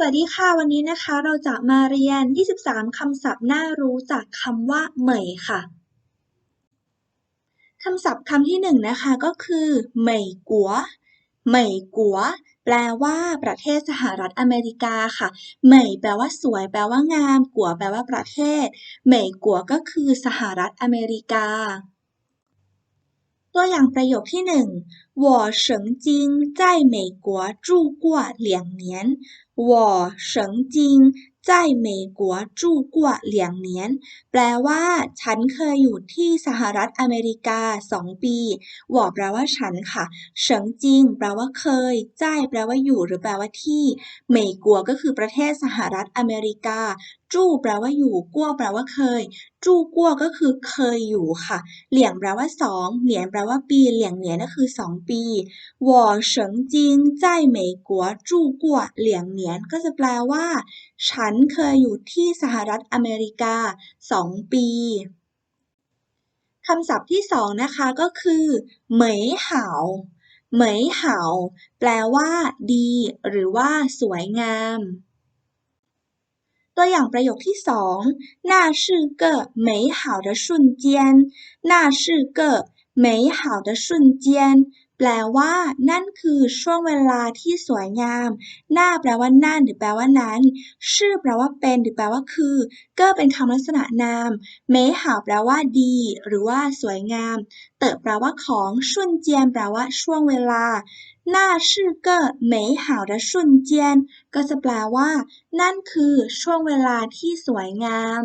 สวัสดีค่ะ วันนี้นะคะเราจะมาเรียน 23 คำศัพท์น่ารู้จากคำว่าเหมยค่ะ คำศัพท์คำที่หนึ่งนะคะก็คือเหมยกัวเหมยกัวแปลว่าประเทศสหรัฐอเมริกาค่ะเหมยแปลว่าสวย แปลว่างาม กัวแปลว่าประเทศเหมยกัวก็คือสหรัฐอเมริกา ตัวอย่างประโยคที่หนึ่ง我曾经在美国住过两年我曾经在美国住过两年แปลว่า ฉันเคยอยู่ที่สหรัฐอเมริกาสองปี我แปลว่าฉันค่ะเฉิงจิงแปลว่าเคยจ่ายแปลว่าอยู่หรือแปลว่าที่เมกัวก็คือประเทศสหรัฐอเมริกา จู้แปลว่าอยู่กั้วแปลว่าเคยจู้กั้วก็คือเคยอยู่ค่ะ เหลี่ยงแปลว่าสองเหนียนแปลว่าปี เหลี่ยงเหนียนก็คือสองปี我曾经在美国住过两年ก็จะแปลว่า ฉันเคยอยู่ที่สหรัฐอเมริกาสองปี คำศัพท์ที่สองนะคะก็คือเหมยเหาเหมยเหาแปลว่า ดี หรือว่า สวยงาม ตัวอย่างประโยคที่สอง那是个美好的瞬间那是个美好的瞬间แปลว่า นั่นคือช่วงเวลาที่สวยงามหน้าแปลว่านั่นหรือแปลว่านั้น ชื่อแปลว่าเป็นหรือแปลว่าคือ เก็เป็นคำลักษณะนามเมหาแปลว่าดี หรือว่าสวยงาม เติบแปลว่าของชุนเจียนแปลว่าช่วงเวลา น่าชื่อเก็美好的瞬间ก็จะแปลว่า นั่นคือช่วงเวลาที่สวยงาม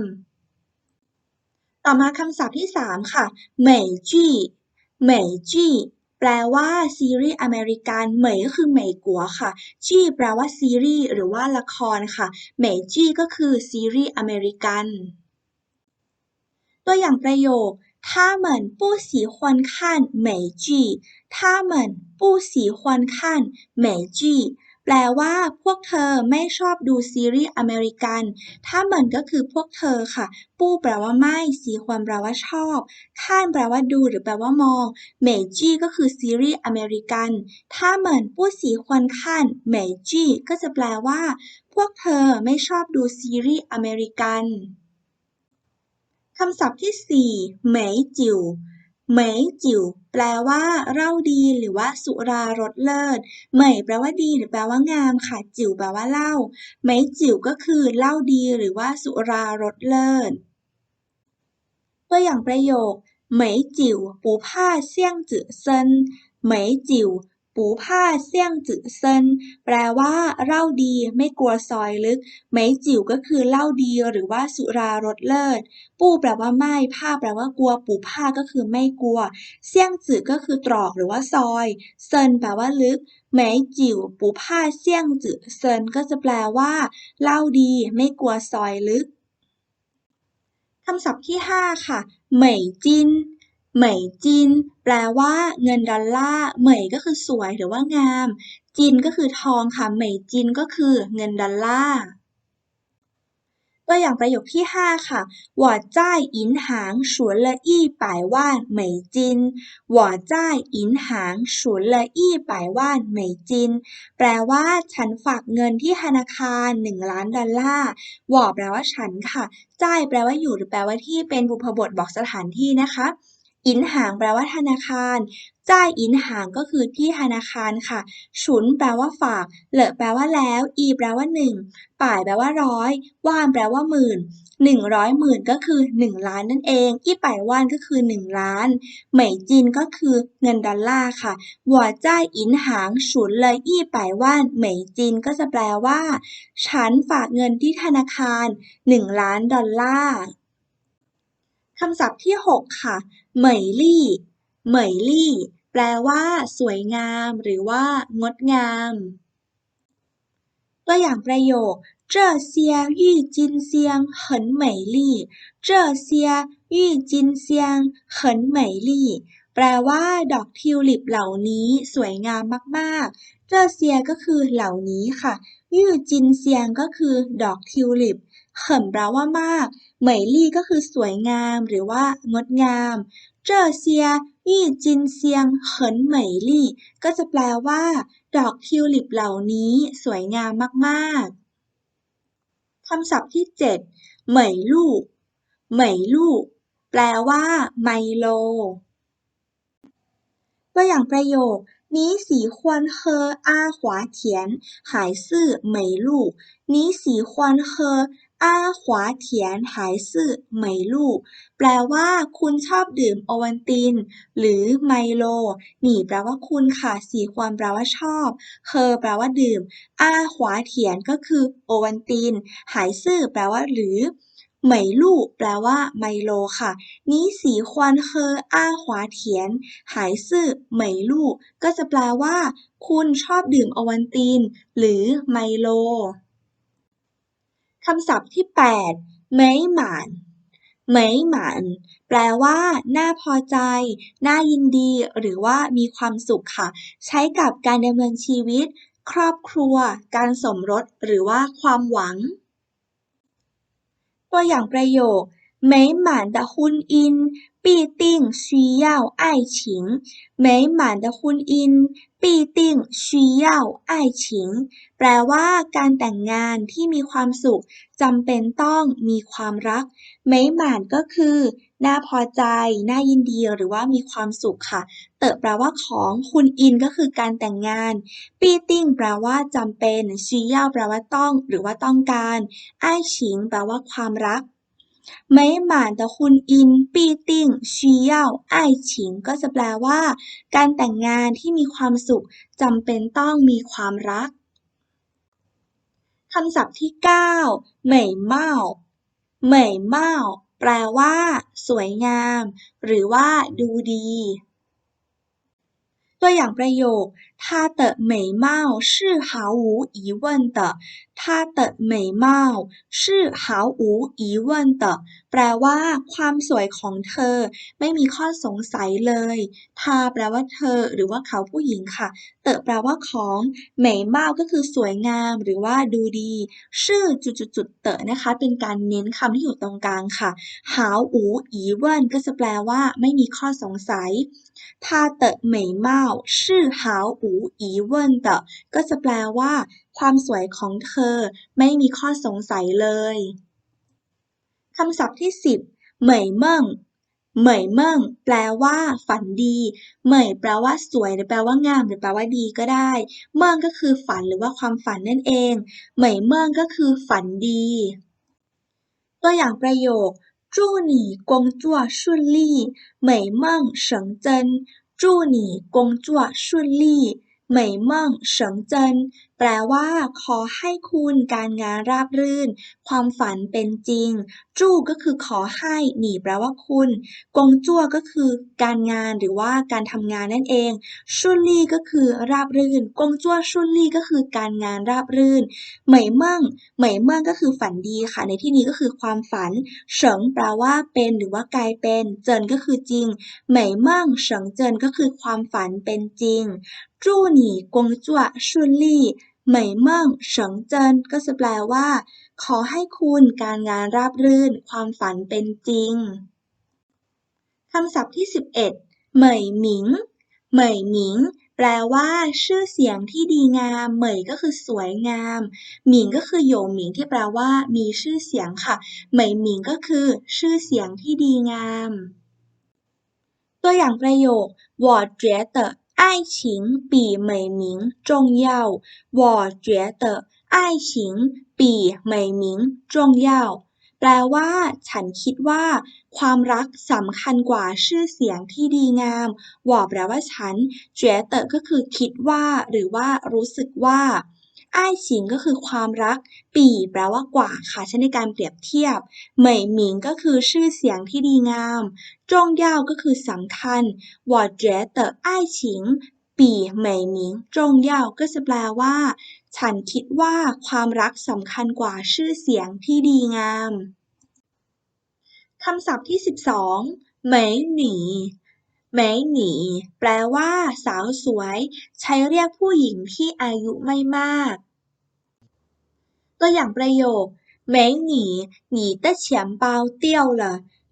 ต่อมาคำศัพท์ที่สามค่ะเหมยจี้เหมยจี้แปลว่าซีรีส์อเมริกันเหมยก็คือเหมยกัวค่ะจี้แปลว่าซีรีส์หรือว่าละครค่ะเหมยจี้ก็คือซีรีส์อเมริกัน ตัวอย่างประโยค 他们不喜欢看美剧他们不喜欢看美剧แปลว่า พวกเธอไม่ชอบดูซีรีส์อเมริกัน ถ้าเหมือนก็คือพวกเธอค่ะ ปู้แปลว่าไม่ สีควรแปลว่าชอบข้านแปลว่าดูหรือแปลว่ามองเมจี้ก็คือซีรีส์อเมริกัน ถ้าเหมือนปู้สีควรข้านเมจี้ก็จะแปลว่า พวกเธอไม่ชอบดูซีรีส์อเมริกัน คำศัพท์ที่สี่เหมยจิ๋วเหมยจิ๋วแปลว่าเล่าดีหรือว่าสุรารสเลิศเหมยแปลว่าดีหรือแปลว่างามค่ะ จิ๋วแปลว่าเล่าเหมยจิ๋วก็คือเล่าดีหรือว่าสุรารสเลิศตัวอย่างประโยคเหมยจิ๋วปูผ้าเสี่ยงจื่อเซินเหมยจิ๋ว ปูผ้าเสี่ยงจื่อเซินแปลว่าเล่าดีไม่กลัวซอยลึกไหมจิ๋วก็คือเล่าดีหรือว่าสุรารสเลิศ ปู้แปลว่าไม่ผ้าแปลว่ากลัว ปูผ้าก็คือไม่กลัว เสี่ยงจื่อก็คือตรอกหรือว่าซอย เซินแปลว่าลึกไหมจิ๋วปูผ้าเสี่ยงจื่อเซินก็จะแปลว่าเล่าดีไม่กลัวซอยลึกคำศัพท์ที่ห้าค่ะเหมยจิน เหมยจินแปลว่า เงินดอลลาร์เหมยก็คือสวยหรือว่างาม จินก็คือทองค่ะเหมยจินก็คือเงินดอลลาร์ตัวอย่างประโยคที่ห้าค่ะ我在银行存了一百万美金我在银行存了一百万美金แปลว่า ฉันฝากเงินที่ธนาคารหนึ่งล้านดอลลาร์วอแปลว่าฉันค่ะจ่ายแปลว่าอยู่หรือแปลว่าที่เป็นบุพบทบอกสถานที่นะคะ อินหางแปลว่าธนาคารจ่ายอินหางก็คือที่ธนาคารค่ะ ฉุนแปลว่าฝาก เหลอแปลว่าแล้ว อีแปลว่าหนึ่ง ป่ายแปลว่าร้อย ว่านแปลว่าหมื่นหนึ่งร้อยหมื่นก็คือหนึ่งล้านนั่นเอง อีป่ายว่านก็คือหนึ่งล้าน เหมยจินก็คือเงินดอลลาร์ค่ะหัวจ่ายอินหางฉุนเลยอีป่ายว่านเหมยจินก็จะแปลว่า ฉันฝากเงินที่ธนาคารหนึ่งล้านดอลลาร์ คำศัพท์ที่หกค่ะเหมยลี่ เหมยลี่ แปลว่า สวยงาม หรือว่า งดงาม ตัวอย่างประโยค这些郁金香很美丽这些郁金香很美丽แปลว่า ดอกทิวลิปเหล่านี้สวยงามมากๆเจเซียก็คือเหล่านี้ค่ะยู่จินเซียงก็คือ ดอกทิวลิป เขมแปลว่ามากเหมยลี่ก็คือสวยงามหรือว่างดงามเจอเซียยี่จินเซียงเขินเหมยลี่ก็จะแปลว่า ดอกทิวลิปเหล่านี้สวยงามมากๆ คำศัพท์ที่ 7 เหมยลู่เหมยลู่แปลว่า ไมโล ตัวอย่างประโยคนี้สีควรเฮออาหวาเถียน หายซื่อเหมยลู่นี้สีควรเฮอ อาขวาเถียนหายซื่อเหมยลู่ แปลว่าคุณชอบดื่มโอวัลติน หรือไมโล หนีแปลว่าคุณค่ะสีควรแปลว่าชอบ เคอแปลว่าดื่ม อาขวาเถียนก็คือโอวัลติน หายซื่อแปลว่าหรือเหมยลู่แปลว่าไมโลค่ะ นี้สีควันเคออาขวาเถียน หายซื่อเหมยลู่ก็จะแปลว่า คุณชอบดื่มโอวัลติน หรือไมโล คำศัพท์ที่แปดเมยหมานเมยหมานแปลว่า น่าพอใจ น่ายินดี หรือว่ามีความสุขค่ะ ใช้กับการดำเนินชีวิต ครอบครัว การสมรส หรือว่าความหวัง ตัวอย่างประโยค 美满的婚姻必定需要爱情美满的婚姻必定需要爱情แปลว่า การแต่งงานที่มีความสุขจำเป็นต้องมีความรักเมยหมานก็คือ น่าพอใจ น่ายินดี หรือว่ามีความสุขค่ะ เต๋อแปลว่าของ คุณอินก็คือการแต่งงาน ปีติ้งแปลว่าจำเป็นชีเย่าแปลว่าต้อง หรือว่าต้องการไอฉิงแปลว่าความรัก ไม่หมานแต่คุณอิน ปีติ้ง ชีเย่าอฉิง ก็จะแปลว่า การแต่งงานที่มีความสุขจำเป็นต้องมีความรัก คำศัพท์ที่ 9 เหม่ยเม่า เหม่ยเม่า แปลว่า สวยงาม หรือว่า ดูดี ตัวอย่างประโยค 他的美貌是毫无疑问的他的美貌是毫无疑问的แปลว่า ความสวยของเธอ ไม่มีข้อสงสัยเลยทาแปลว่าเธอ หรือว่าเขาผู้หญิงค่ะ เตอแปลว่าของเหมยเมาก็คือสวยงาม หรือว่าดูดี ชื่อจุดๆเตอนะคะ เป็นการเน้นคำที่อยู่ตรงกลางค่ะหาวอูอีเวินก็จะแปลว่า ไม่มีข้อสงสัย他的美 อีเวนต์ก็จะแปลว่า ความสวยของเธอไม่มีข้อสงสัยเลยคำศัพท์ที่ 10 เหมยเมิ่ง เหมยเมิ่ง แปลว่า ฝันดี เหมยแปลว่าสวยหรือแปลว่างาม หรือแปลว่าดีก็ได้ เมิ่งก็คือฝันหรือว่าความฝันนั่นเอง เหมยเมิ่งก็คือฝันดี ตัวอย่างประโยคจู้หนีกงจั่วชุนลี่เหมยเมิ่งเฉิงเจินจู้หนีกงจั่ชุนลี่ เหม่ยเม่งเฉิงเจินแปลว่า ขอให้คุณการงานราบรื่น ความฝันเป็นจริง จู้ก็คือขอให้ หนีแปลว่าคุณ กงจั่วก็คือ การงานหรือว่าการทำงานนั่นเอง ชุนลี่ก็คือราบรื่น กงจั่วชุนลี่ก็คือการงานราบรื่น เหม่ยเม่งเหม่ยเม่งก็คือฝันดีค่ะ ในที่นี้ก็คือความฝัน เฉิงแปลว่าเป็นหรือว่ากลายเป็น เจินก็คือจริง เหม่ยเม่งเฉิงเจินก็คือความฝันเป็นจริง จู้หนีกงจั่วชุนลี่เหมยเมิ่งเฉิงเจินก็จะแปลว่า ขอให้คุณการงานราบรื่น ความฝันเป็นจริง คำศัพท์ที่ 11เหมยหมิง เหมยหมิง แปลว่า ชื่อเสียงที่ดีงาม เหมยก็คือสวยงาม หมิงก็คือโยหมิงที่แปลว่า มีชื่อเสียงค่ะ เหมยหมิงก็คือ ชื่อเสียงที่ดีงาม ตัวอย่างประโยค我觉得 爱情比美名重要。我觉得爱情比美名重要。แปลว่า ฉันคิดว่า ความรักสำคัญกว่าชื่อเสียงที่ดีงามวอแปลว่าฉันเจเตอก็คือคิดว่า หรือว่ารู้สึกว่า ไอ้ชิงก็คือความรัก ปี่ แปลว่ากว่าค่ะใช้ในการเปรียบเทียบ เหมยหมิงก็คือชื่อเสียงที่ดีงามจงยาวก็คือสำคัญวอเจ๋เตอร์ไอ้ชิงปี่เหมยหมิงจงยาวก็จะแปลว่า ฉันคิดว่าความรักสำคัญกว่าชื่อเสียงที่ดีงาม คำศัพท์ที่ 12 เหมยหนี เหมยหนีแปลว่า สาวสวย ใช้เรียกผู้หญิงที่อายุไม่มาก ตัวอย่างประโยค美女你的钱包掉了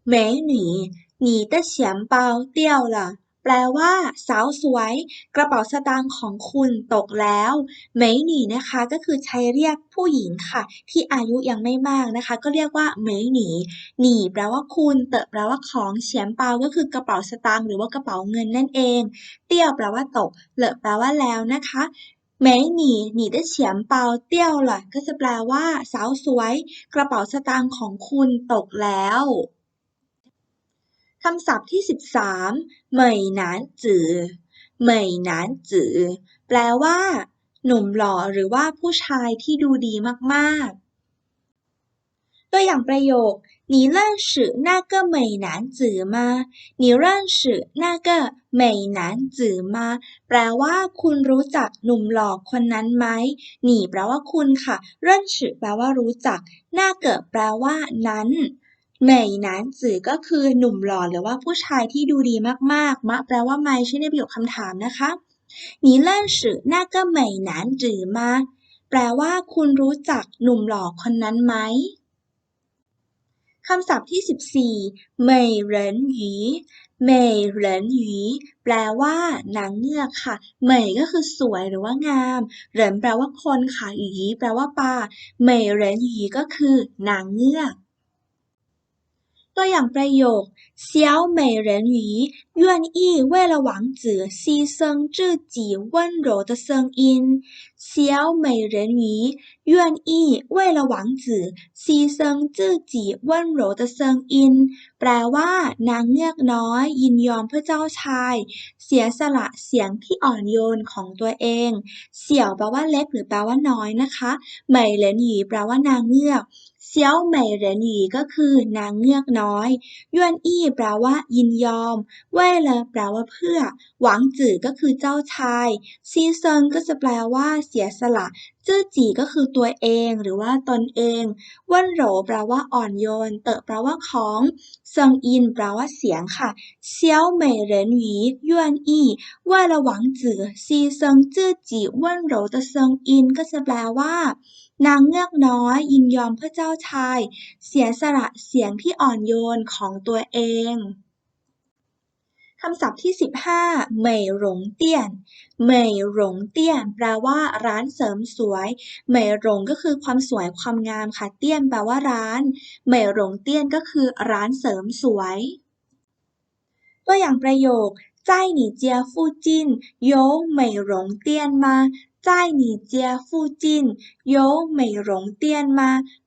美女你的钱包掉了 แปลว่า สาวสวย กระเป๋าสตางค์ของคุณตกแล้วเมยหนีนะคะ ก็คือใช้เรียกผู้หญิงค่ะ ที่อายุยังไม่มากนะคะ ก็เรียกว่าเมยหนีหนีแปลว่าคุณเตะแปลว่าของเฉียมเปาก็คือกระเป๋าสตางค์หรือว่ากระเป๋าเงินนั่นเอง เตี้ยวแปลว่าตกเลอะแปลว่าแล้วนะคะหมหนีหนีได้เฉียมเปาเตี้ยวหล่ะก็จะแปลว่า สาวสวย กระเป๋าสตางค์ของคุณตกแล้ว คำศัพท์ที่ 13เหมยหนานจือเหมยหนานจือแปลว่า หนุ่มหล่อหรือว่าผู้ชายที่ดูดีมากๆ ตัวอย่างประโยค你认识那个美男子吗你认识那个美男子吗แปลว่า คุณรู้จักหนุ่มหล่อคนนั้นไหมหนีแปลว่าคุณค่ะเร่นฉแปลว่ารู้จักหน้าเกิดแปลว่า นั้นเ หมยหนานจือก็คือหนุ่มหล่อหรือว่าผู้ชายที่ดูดีมากๆ มะแปลว่าไม่ใช่ในประโยคคำถามนะคะ你认识那个美男子吗แปลว่า คุณรู้จักหนุ่มหล่อคนนั้นไหมคำศัพท์ที่ 14เหมยเหรินหยีเหมยเหรินหยีแปลว่า นางเงือกค่ะเหมยก็คือสวยหรือว่างามเหรินแปลว่าคนค่ะหยีแปลว่าปลาเหมยเหรินหยีก็คือ นางเงือก ตัวอย่างประโยค小美人鱼愿意为了王子牺牲自己温柔的声音小美人鱼愿意为了王子牺牲自己温柔的声音แปลว่า นางเงือกน้อย ยินยอมเพื่อเจ้าชาย เสียสละเสียงที่อ่อนโยนของตัวเอง เสี่ยวแปลว่าเล็กหรือแปลว่าน้อยนะคะเหมยเหรินหยีแปลว่านางเงือก เซียวเหม่เหรินหยีก็คือนางเงือกน้อยยวนอี้แปลว่ายินยอม เว่ยเลอแปลว่าเพื่อ หวังจื่อก็คือเจ้าชาย ซีเซิงก็จะแปลว่าเสียสละ จื้อจีก็คือตัวเองหรือว่าตนเองว่นโหลแปลว่าอ่อนโยน เตอะแปลว่าของเซิงอินแปลว่าเสียงค่ะ เซียวเหม่เหรินหยียวนอี้เว่ยเลหวังจื่อซีเซิงจื้อจีว่นโหรเตะเซิงอินก็จะแปลว่า นางเงือกน้อยยินยอมเพื่อเจ้าชาย เสียสละเสียงที่อ่อนโยนของตัวเองคำศัพท์ที่ 15เหม่ยหลงเตี้ยนเหม่ยหลงเตี้ยน แปลว่าร้านเสริมสวยเหม่ยหลงก็คือความสวยความงามค่ะ เตี้ยนแปลว่าร้านเหม่ยหลงเตี้ยนก็คือร้านเสริมสวย ตัวอย่างประโยคใจหนีเจียฟูจินโยเหม่ยหลงเตี้ยนมา 在你家附近有美容店吗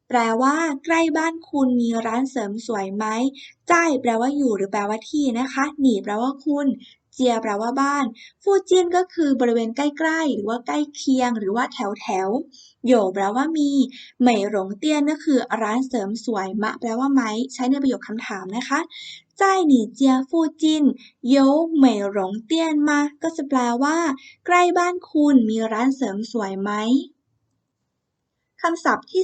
แปลว่า ใกล้บ้านคุณมีร้านเสริมสวยไหมจ้ายแปลว่าอยู่หรือแปลว่าที่นะคะหนีแปลว่าคุณ เจียแปลว่าบ้าน ฟูจินก็คือบริเวณใกล้ๆ หรือว่าใกล้เคียง หรือว่าแถวแถวโยแปลว่ามีเหมยหลงเตี้ยนก็คือร้านเสริมสวยมะแปลว่าไหม ใช้ในประโยคคำถามนะคะ ใจหนีเจียฟูจินโยเหมยหลงเตี้ยนมา ก็จะแปลว่า ใกล้บ้านคุณมีร้านเสริมสวยไหมคำศัพท์ที่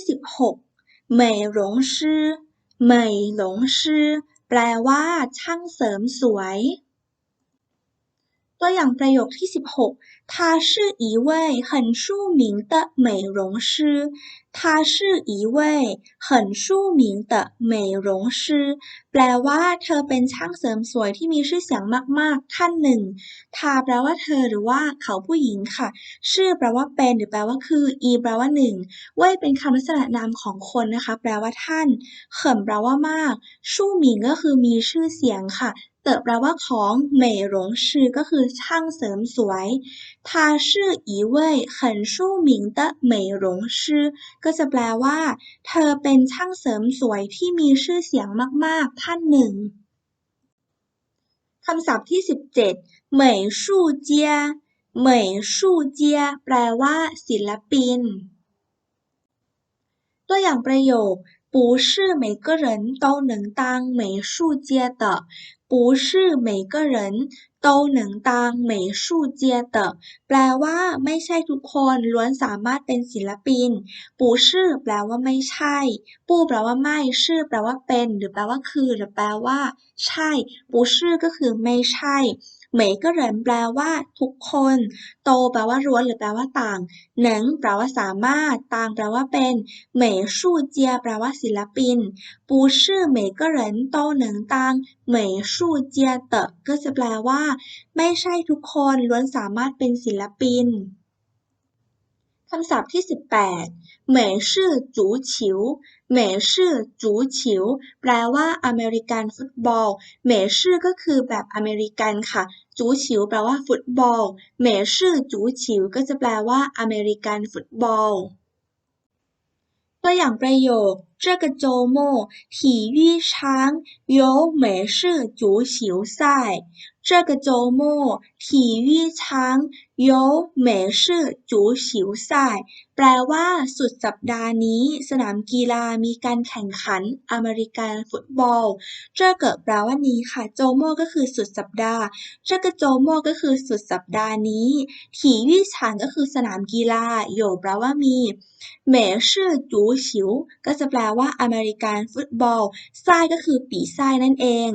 16เหมยหลงชื่อเหมยหลงชื่อแปลว่า ช่างเสริมสวย ตัวอย่างประโยคที่ 16他是一位很出名的美容师他是一位很出名的美容师แปลว่า เธอเป็นช่างเสริมสวยที่มีชื่อเสียงมากๆท่านหนึ่งทาแปลว่าเธอหรือว่าเขาผู้หญิงค่ะ ชื่อแปลว่าเป็นหรือแปลว่าคืออีแปลว่าหนึ่งเว่ยเป็นคำลักษณะนามของคนนะคะ แปลว่าท่านเขิมแปลว่ามาก ชู่หมิงก็คือมีชื่อเสียงค่ะ เต๋อแปลว่าของเหมยหลงชื่อก็คือช่างเสริมสวย他是一位很出名的美容师ก็จะแปลว่า เธอเป็นช่างเสริมสวยที่มีชื่อเสียงมากๆ ท่านหนึ่งคำศัพท์ที่ 17เหมยชู่เจียเหมยชู่เจียแปลว่า ศิลปิน ตัวอย่างประโยค 不是每个人都能当美术界的不是每个人都能当美术界的แปลว่า ไม่ใช่ทุกคนล้วนสามารถเป็นศิลปินปูชื่อแปลว่าไม่ใช่ปูแปลว่าไม่ชื่อแปลว่าเป็น หรือแปลว่าคือ หรือแปลว่า ใช่ปูชื่อก็คือไม่ใช่ เหมยก็เหรินแปลว่า ทุกคน โตแปลว่าร้วนหรือแปลว่าต่างเหนิงแปลว่าสามารถต่างแปลว่าเป็นเหมยชู่เจียแปลว่าศิลปิน不是每个人都能当美术家的ก็จะแปลว่า ไม่ใช่ทุกคนล้วนสามารถเป็นศิลปิน คำศัพท์ที่ 18 เหมยชื่อจูฉิว เหมยชื่อจูฉิว แปลว่าอเมริกันฟุตบอล เหมยชื่อก็คือแบบอเมริกันค่ะ จูฉิวแปลว่าฟุตบอล เหมยชื่อจูฉิวก็จะแปลว่าอเมริกันฟุตบอล ตัวอย่างประโยค 这个周末体育场有美式足球赛这个周末体育场有美式足球赛แปลว่า สุดสัปดาห์นี้ สนามกีฬามีการแข่งขันอเมริกันฟุตบอลเจ้าเกิดแปลว่านี้ค่ะ โจโมก็คือสุดสัปดาห์เจ้าก็โจโมก็คือสุดสัปดาห์นี้ ถีวี่ฉางก็คือสนามกีฬาโยแปลว่ามีเหมชื่อจูฉิวก็จะแปล ว่าอเมริกันฟุตบอลไส้ก็คือปีไส้นั่นเอง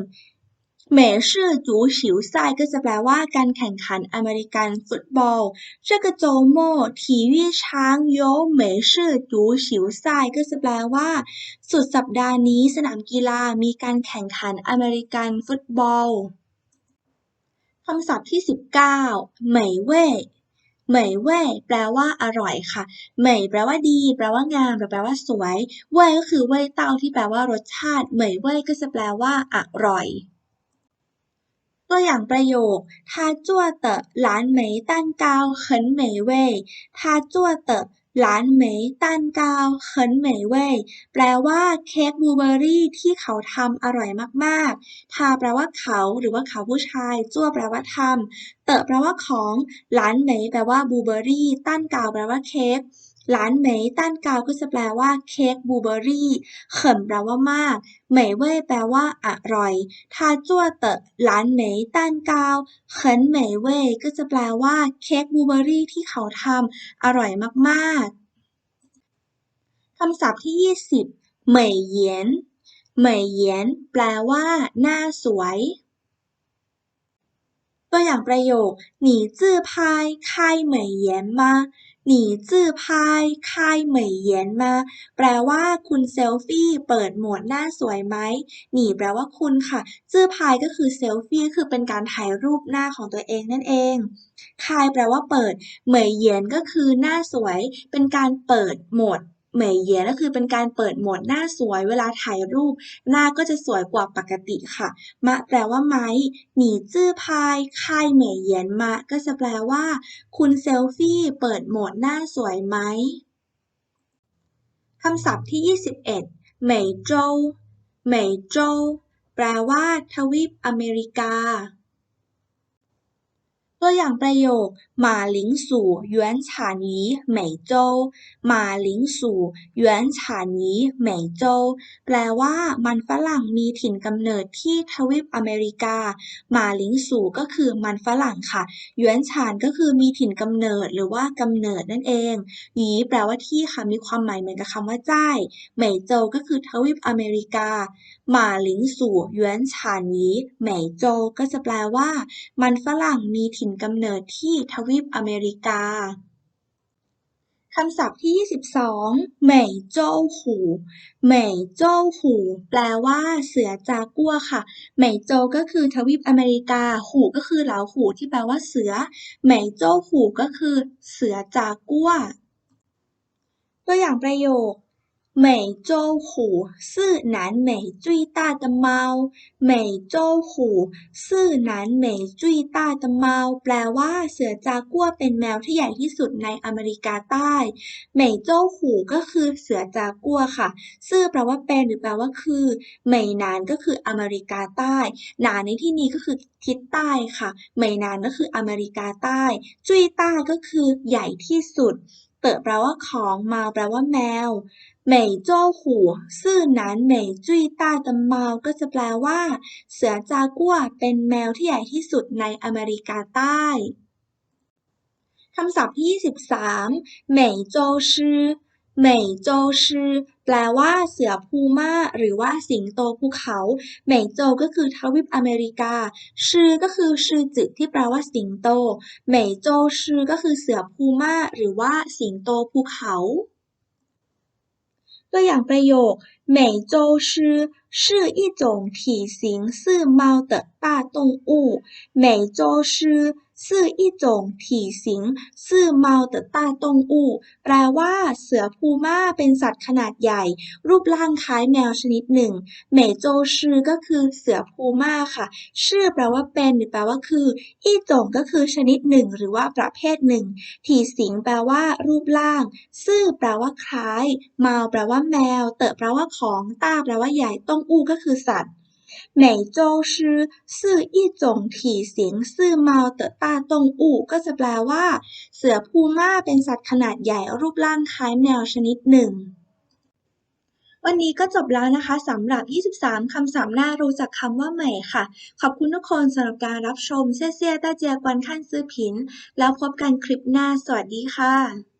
美式足球赛ก็จะแปลว่าการแข่งขันอเมริกันฟุตบอล这个周末体育场有美式足球赛ก็จะแปลว่า สุดสัปดาห์นี้สนามกีฬามีการแข่งขันอเมริกันฟุตบอลคำศัพท์ที่ 19เหมยเว่ย เหมยเว่ยแปลว่าอร่อยค่ะ เหมยแปลว่าดี แปลว่างามหรือแปลว่าสวย เว่ยก็คือเว่ยเต้าที่แปลว่ารสชาติ เหมยเว่ยก็จะแปลว่าอร่อย ตัวอย่างประโยคทาจ้วดเต๋อหลานเหม่ยตันเกาขนมเหม่ยเวยทาจ้วดเต๋อ หลานเหมยตันกาวเขินเหมยเว่ยแปลว่าเค้กบลูเบอรี่ที่เขาทำอร่อยมากๆทาแปลว่าเขาหรือว่าเขาผู้ชายจั่วแปลว่าทำเตอะแปลว่าของ หลานเหมยแปลว่าบลูเบอร์รี่ ตันกาวแปลว่าเค้ก หลานเหมยต้านกาวก็จะแปลว่าเค้กบูเบอรี่ เขิมแปลว่ามาก เหมยเว่ยแปลว่าอร่อย ทาจั่วเตะหลานเหมยต้านกาวเขินเหมยเว่ยก็จะแปลว่าเค้กบูเบอรี่ที่เขาทำอร่อยมากๆ คำศัพท์ที่ 20 เหมยเยียน เหมยเยียนแปลว่าหน้าสวยตัวอย่างประโยคหนีจื้อพายคายเมยเย็นมา หนีจื้อพายค่ายเหมยเยียนมา แปลว่าคุณเซลฟี่เปิดโหมดหน้าสวยไหม หนีแปลว่าคุณค่ะ จื้อพายก็คือเซลฟี่คือเป็นการถ่ายรูปหน้าของตัวเองนั่นเองคายแปลว่าเปิด เหมยเยียนก็คือหน้าสวย เป็นการเปิดโหมด เหมยเยียก็คือเป็นการเปิดโหมดหน้าสวยเวลาถ่ายรูป หน้าก็จะสวยกว่าปกติค่ะ มะแปลว่าไม้ หนีจื้อพายค่ายเหมยเยียนมะ ก็จะแปลว่า คุณเซลฟี่เปิดโหมดหน้าสวยไหมคำศัพท์ที่ 21เหมยโจวเหมยโจวแปลว่า ทวีปอเมริกา ตัวอย่างประโยค马铃薯原产于美洲马铃薯原产于美洲แปลว่า มันฝรั่งมีถิ่นกำเนิดที่ทวีปอเมริกาหมาลิงสูก็คือมันฝรั่งค่ะหยวนฉานก็คือมีถิ่นกำเนิดหรือว่ากำเนิดนั่นเองหยีแปลว่าที่ค่ะมีความหมายเหมือนกับคำว่าจ้ายเหมยโจก็คือทวีปอเมริกาหมาลิงสูหยวนฉานหยีเหมยโจก็จะแปลว่า มันฝรั่งมีถิ่น ่นกำเนิดที่ทวีปอเมริกา คำศัพท์ที่ 22 เหมยโจ้หูเหมยโจ้หูแปลว่าเสือจากัวค่ะเหมยโจก็คือทวีปอเมริกา หูก็คือเหลาหูที่แปลว่าเสือเหมยโจ้หูก็คือเสือจากัวตัวอย่างประโยค 美洲虎是南美最大的猫美洲虎是南美最大的猫แปลว่า เสือจากัวเป็นแมวที่ใหญ่ที่สุดในอเมริกาใต้เหมยโจ้หูก็คือเสือจากัวค่ะซื่อแปลว่าเป็นหรือแปลว่าคือเหมยนานก็คืออเมริกาใต้หนานในที่นี้ก็คือทิศใต้ค่ะเหมยนานก็คืออเมริกาใต้จุ้ยใต้ก็คือใหญ่ที่สุด เต๋อแปลว่าของมาแปลว่าแมวเหม่ยโจ้หูซื่อหนานเหม่ยจุ้ยต้าตำเมาก็จะแปลว่า เสือจากัวเป็นแมวที่ใหญ่ที่สุดในอเมริกาใต้คำศัพท์ที่ 23เหม่ยโจชื่อ เหมยโจชื่อ แปลว่า เสือพูม่า หรือว่าสิงโตภูเขาเหมยโจวก็คือทวีปอเมริกา ชื่อก็คือชื่อจือที่แปลว่าสิงโตเหมยโจวชื่อก็คือเสือพูม่า หรือว่าสิงโตภูเขา ตัวอย่างประโยค美洲狮是一种体型四猫的大动物美洲狮 是一种体型四猫的大动物แปลว่า เสือพูม่าเป็นสัตว์ขนาดใหญ่ รูปร่างคล้ายแมวชนิดหนึ่งเหมยโจชื่อก็คือเสือพูม่าค่ะ ชื่อแปลว่าเป็นหรือแปลว่าคือ อี้จงก็คือชนิดหนึ่งหรือว่าประเภทหนึ่ง ถีสิงแปลว่า รูปร่าง ซื่อแปลว่าคล้ายเมาแปลว่าแมว เต๋อแปลว่าของ ต้าแปลว่าใหญ่ ต้งอู้ก็คือสัตว์ 美洲狮是一种体型四毛的大动物ก็จะแปลว่า เสือพูม่าเป็นสัตว์ขนาดใหญ่รูปร่างคล้ายแมวชนิดหนึ่ง วันนี้ก็จบแล้วนะคะสำหรับ 23 คำศัพท์น่ารู้จักคำว่าใหม่ค่ะ ขอบคุณทุกคนสำหรับการรับชมเซี่ยเซี่ยต้าเจียกวนขั้นซื้อผิน แล้วพบกันคลิปหน้า สวัสดีค่ะ